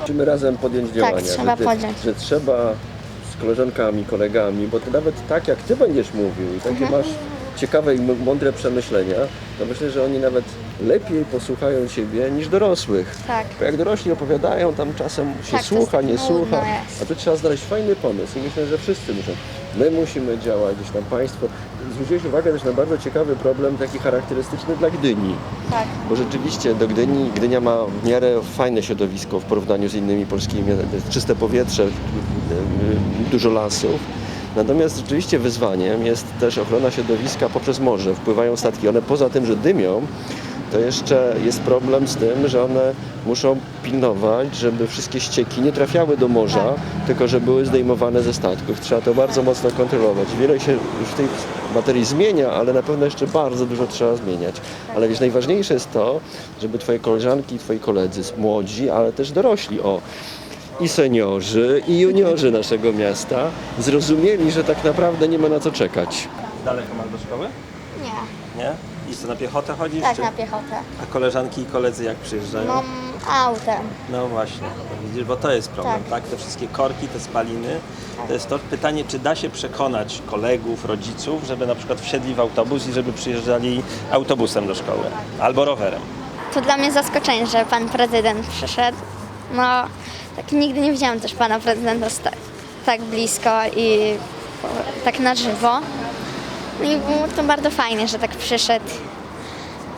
Musimy razem podjąć działania. trzeba że, ty- podjąć. że trzeba z koleżankami, kolegami, bo ty nawet tak jak ty będziesz mówił i takie Mhm. masz ciekawe i mądre przemyślenia, to myślę, że oni nawet lepiej posłuchają ciebie niż dorosłych. Tak. Bo jak dorośli opowiadają, tam czasem się Tak, słucha, nie słucha, jest. a tu trzeba znaleźć fajny pomysł i myślę, że wszyscy muszą. My musimy działać, gdzieś tam państwo. Zwróciłeś uwagę też na bardzo ciekawy problem, taki charakterystyczny dla Gdyni. Tak. Bo rzeczywiście do Gdyni, Gdynia ma w miarę fajne środowisko w porównaniu z innymi polskimi. To jest czyste powietrze, y, dużo lasów. Natomiast rzeczywiście wyzwaniem jest też ochrona środowiska poprzez morze. Wpływają statki. One poza tym, że dymią, to jeszcze jest problem z tym, że one muszą pilnować, żeby wszystkie ścieki nie trafiały do morza, tylko że były zdejmowane ze statków. Trzeba to bardzo mocno kontrolować. Wiele się już w tej materii zmienia, ale na pewno jeszcze bardzo dużo trzeba zmieniać. Ale wiesz, najważniejsze jest to, żeby twoje koleżanki i twoi koledzy, młodzi, ale też dorośli, o, i seniorzy, i juniorzy naszego miasta zrozumieli, że tak naprawdę nie ma na co czekać. Daleko masz do szkoły? Nie. Nie? I co, na piechotę chodzisz? Tak, czy... na piechotę. A koleżanki i koledzy jak przyjeżdżają? Mam autem. No właśnie, no widzisz, bo to jest problem, Tak. tak? Te wszystkie korki, te spaliny. To jest to pytanie, czy da się przekonać kolegów, rodziców, żeby na przykład wsiedli w autobus i żeby przyjeżdżali autobusem do szkoły albo rowerem. To dla mnie zaskoczenie, że pan prezydent przyszedł. No, tak nigdy nie widziałam też pana prezydenta z ta, tak blisko i tak na żywo. No i było to bardzo fajnie, że tak przyszedł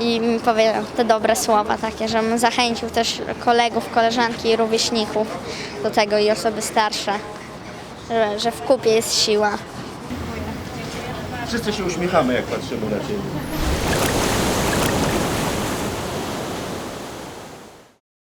i mi powiedział te dobre słowa takie, żebym zachęcił też kolegów, koleżanki i rówieśników do tego i osoby starsze, że, że w kupie jest siła. Wszyscy się uśmiechamy, jak patrzymy na Ciebie.